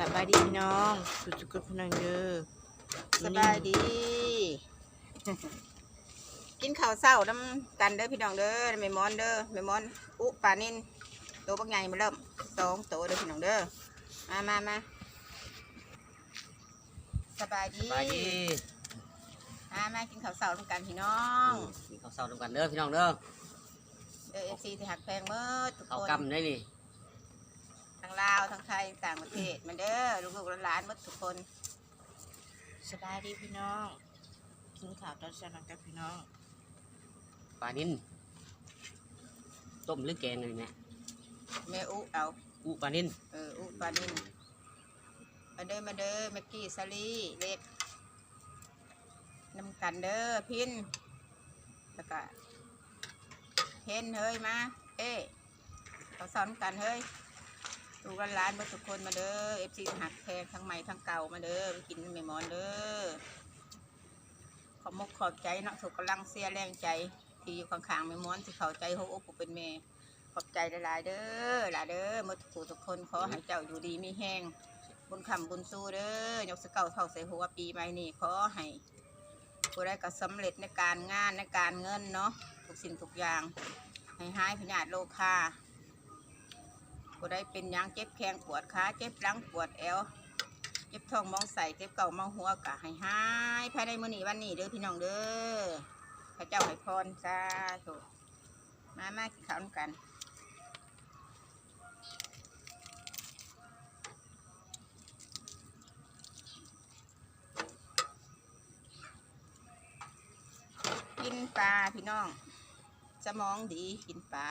สบายดีพี่น้องสุดสุดกับพี่น้องเด้อสบายดี กินข้าวเช้าน้ำกันเด้อพี่น้องเด้อแม่มอนเด้อแม่มอนอุปลานินตัวบักใหญ่มาเริ่มสองตัวเด้อพี่น้องเด้อมามามาสบายดีสบายดีมามากินข้าวเช้าน้ำกันพี่น้องมีข้าวเศร้าด้วยกันเด้อพี่น้องเด้อเด้อเอฟซีที่หักแพงเมื่อทุกข้าวคนกำได้นี่ ทั้งลาวทั้งไทยต่างประเทศมาเด้อลูกๆหลานๆหมดทุกคนสบายดีพี่น้องกินข้าวตอนเช้าน้องกับพี่น้องปลานิ่นต้มหรือแกงอะไรเนี่ยแม่อุเอาอุปลานิ่นเอออุปลานินมาเด้อมาเด้อแม็กกี้ซาลีเล็กนำกันเด้อพินแล้วก็เพนเฮ้ยมาเอ้เขาสอนกันเฮ้ย ดูกันร้านเมื่อทุกคนมาเด้อเอฟซีหักแพงทั้งใหม่ทั้งเก่ามาเด้อไปกินไม่มอนเด้อขอบมกขอบใจเนาะถูกกำลังเสียแรงใจ ที่อยู่ข้างๆไม่ม้อนที่เข้าใจหัวอกผู้เป็นแม่ขอบใจหลายๆเด้อหลายเด้อมดทุกทุกคนขอให้เจ้าอยู่ดีมีแห้งบุญคำบุญสู้เด้อยกสเก่าเท่าใส่หัวปีใหม่นี่ขอให้ผู้ได้ก็สำเร็จในการงานในการเงินเนาะทุกสิ่งทุกอย่างให้หายพยาธิโรคา ผู้ได้เป็นยังเจ็บแข้งปวดขาเจ็บหลังปวดแอวเจ็บท้องมองใส่เจ็บเก่ามองหัวกะให้หายภายในมื้อนี้วันนี้เด้อพี่น้องเด้อพระเจ้าให้พรสาธุมามากินข้าวกันกินปลาพี่น้องสมองดีกินปลา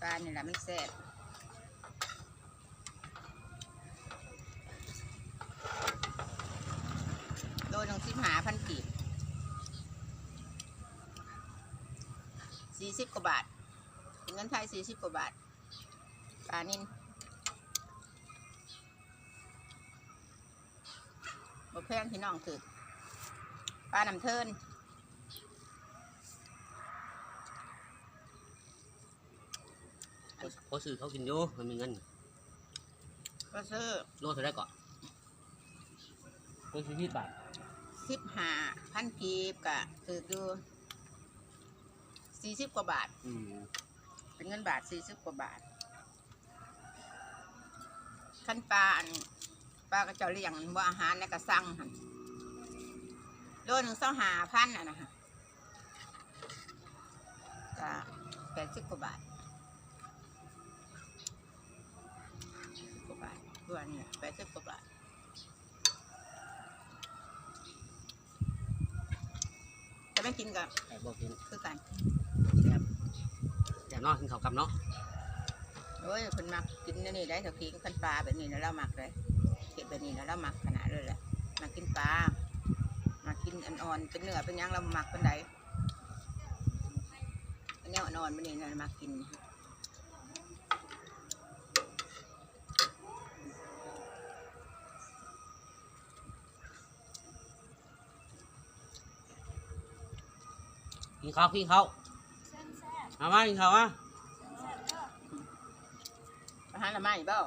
ปลาเนี่ยแหละมันแซ่บโลหนึ่งสิบหาพันกีบสี่สิบกว่าบาทเป็นเงินไทยสี่สิบกว่าบาทปลานิ่นบ่แพงพี่น้องคือปลาน้ำเทิน พอซื้อเขากินอยู่มันมีเงินก็ซื้อโลเท่าไรก่อนโลสี่สิบบาทสิบห้าพันกีบกะถือดูสี่สิบกว่าบาท อืมเป็นเงินบาทสี่สิบกว่าบาทขั้นปลาอันปลาก็เจะเลี้ยงว่าอาหารในกระสังหันโลหนึ่งเส้าหาพันอะนะฮะก็แปดสิบกว่าบาท แปดสิบกว่าบาทจะไม่กินกับแต่บอกกินคือกันแต่นอกกินข้าวกำเนาะโอ้ยคนมักกินอันนี่ได้ถ้ากินกันปลาแบบนี้นะเรามักเลยเก็บแบบนี้นะเรามักขนาดเลยแหละมากินปลามากินอันอ่อนเป็นเนื้อเป็นหยังเรามักเป็นไดอันเนี้ยอ่อนๆแบบนี้นะมากิน นข้าวกินข้าวมามากินข้าวมาอาหารละไม้เปล่า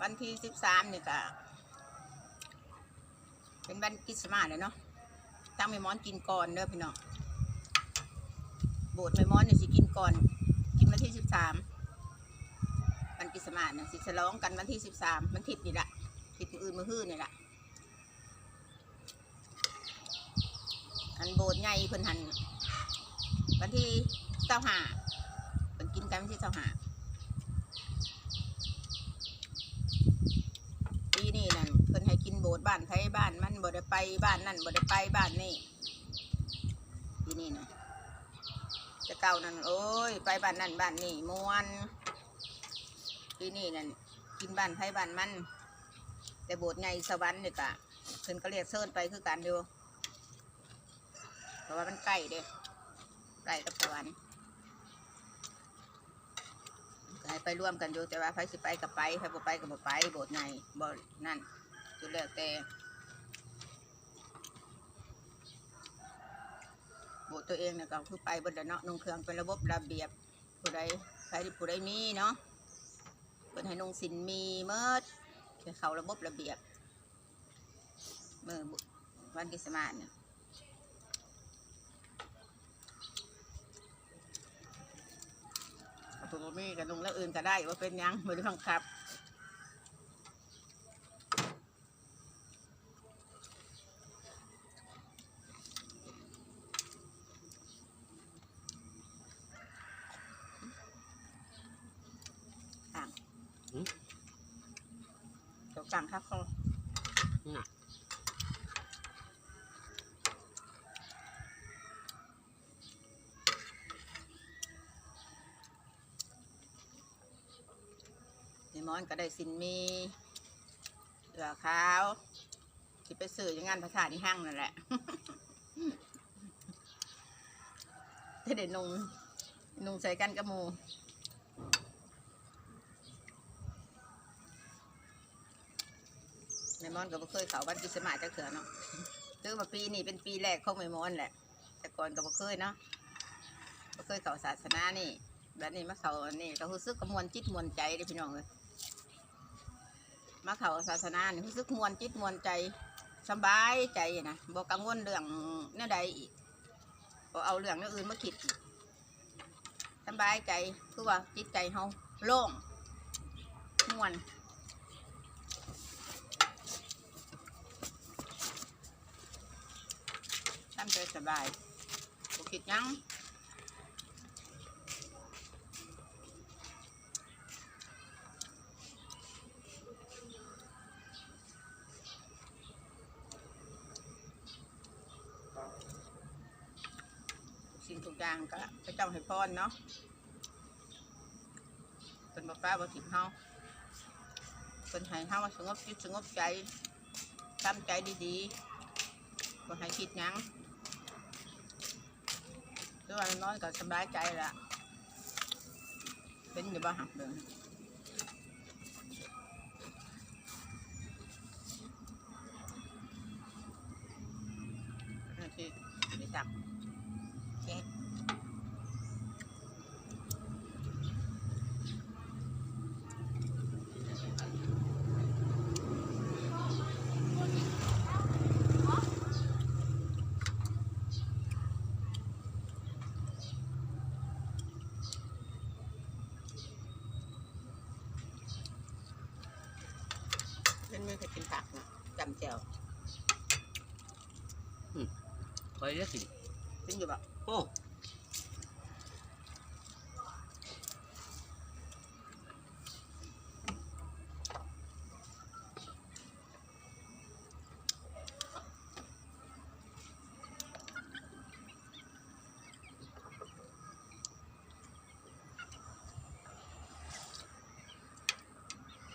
วันที่สิบสามนี่ก็เป็นวันคริสต์มาสเลยเนาะตั้งไม่ม้อนกินก่อนเด้อพี่น้องโบสถ์ไม่ม้อนเนี่ยสิกินก่อน กินวันที่สิบสามวันคริสต์มาสเนี่ยสิฉลองกันวันที่สิบสามมันทิศนี่แหละ ทิศอื่นมือฮื้อนี่แหละอันโบสถ์ใหญ่เพิ่นหันวันที่เจ้าหาเพิ่นกินกันวันที่เจ้าหาปีนี้นั่นเพิ่นให้กินโบสถ์บ้านไทยบ้านมันบ่ได้ไปบ้านนั่นบ่ได้ไปบ้านนี่ปีนี้นะจะเก่านั่นโอ้ยไปบ้านนั่นบ้านนี่มวนปีนี้นั่นกินบ้านไทยบ้านมัน แต่โบสถ์ใหญ่สวรรค์นี่ก็เพิ่นก็เรียกเชิญไปคือกันอยู่เพราะว่ามันใกล้เด้ใกล้กับสวรรค์ให้ไปร่วมกันอยู่แต่ว่าใครสิไปกับไปใครบ่ไปกับบ่ไปโบสถ์ไหนบ่นั่นสุดแล้วแต่บุตัวเองเนี่ยก็คือไปบนเนาะนุ่งเครื่องเป็นระบบระเบียบผู้ใดใครที่ผู้ใดมีเนาะเป็นให้นุ่งสินมีเมิดคือ เขาระบบระเบียบเมื่อบุวันกิสมาเนี่ยผู้บ่มีกับนุ่งแล้วอื่นก็ได้ว่าเป็นยังไม่ได้บังคับ ตัวกลางครับเขาน่ะในมอนก็ได้สินมีเหลือขาวที่ไปสื่ออยังงานภาษาที่ห้างนั่นแหละจะได้นุ่งนุ่งใส่กันกับหมูใน มอนก็บ่เคยเขาบ้านกิสมาจักเถื่อเนาะถือว่าปีนี้เป็นปีแรกของในมอนแหละ แต่ก่อนก็บ่เคยเนาะบ่เคยเขาศาสนานี่แบบนี้มาเขานนี้ก็รู้สึกกมวลจิตมวลใจเด้พี่น้องเลยมาเขาศาสนานี่รู้สึกมวลจิตมวลใจสบายใจนะบ่กังวลเรื่องแนี่ใดอีกบ่เอาเรื่องแนวอื่นมาคิดอีกสบายใจคือว่าจิตใจเฮาโล่งมวนำใจสบายบ่คิดหยังสิ่งทุกอย่างก็พระเจ้าให้พรเนาะเป็นบอกป้าบอกถิ่มเฮาเป็นให้เฮาสงบจิตสงบใจทำใจดีๆบ่ให้คิดยัง ตัวานอนก็สบายใจละเป็นอยู่บ้านหักเดินนี่ที่ไม่จับ เช็ด เล่นไม่เคยกินผักนะจำเจียวคอยได้สิกินอยู่แบบโอ้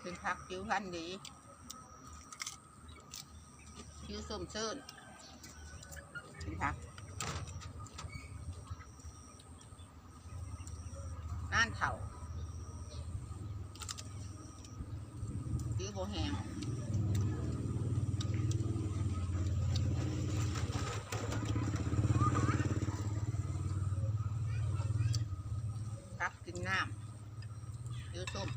เป็นผักผิวพรรณดีผิว ส้มซื่นเป็นผักน่านเถาผิวโบแหงผักกินน้ำผิวส้ม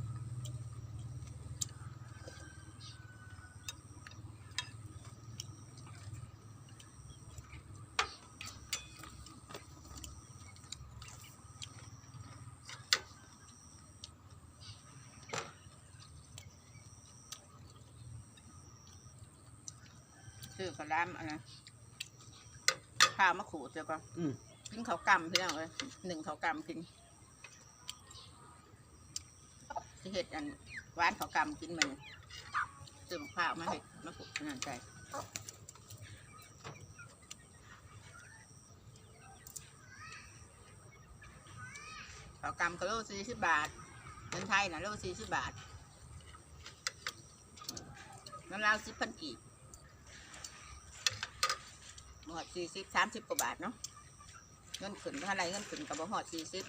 ซื้อกระลามอันนะข้าวมะขูดเดี๋ยวก็อืม กินข้าวกำพี่น้องเลยหนึ่งข้าวกำกินสิเห็ดอันหวานข้าวกำกินมันซื้อมะพร้าวมาเห็ดมะขูดนั่นใจข้าวกำก็โลสี่สิบบาทเงินไทยนะโลสี่สิบบาทน้ำลาวสิบพันกีบ หอดสี่สิบสามสิบกว่าบาทเนาะเงินขึ้นเท่าไรเงินขึ้นกับบ่หอดสี่สิบ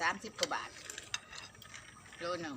สามสิบกว่าบาทโลหนึ่ง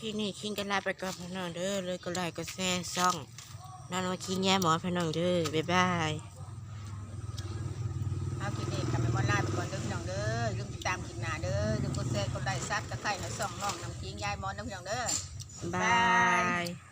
คลิปนี้คิงกันลาไปก่อนพี่น้องเด้อเลยก็ไลค์ก็แซ่ซ่องนอนมาคิงแย่หมอพี่น้องเด้อบ๊ายบายเอาคลิปนี้กันไปมอนไลน์ไปก่อนเด้อพี่น้องเด้อลืมติดตามคลิปหน้าเด้อลืมกดแชร์กดไลค์ซับตะไคร้ให้ส่องน้องน้ำกิ้งยายมอนเด้อพี่น้องเด้อบาย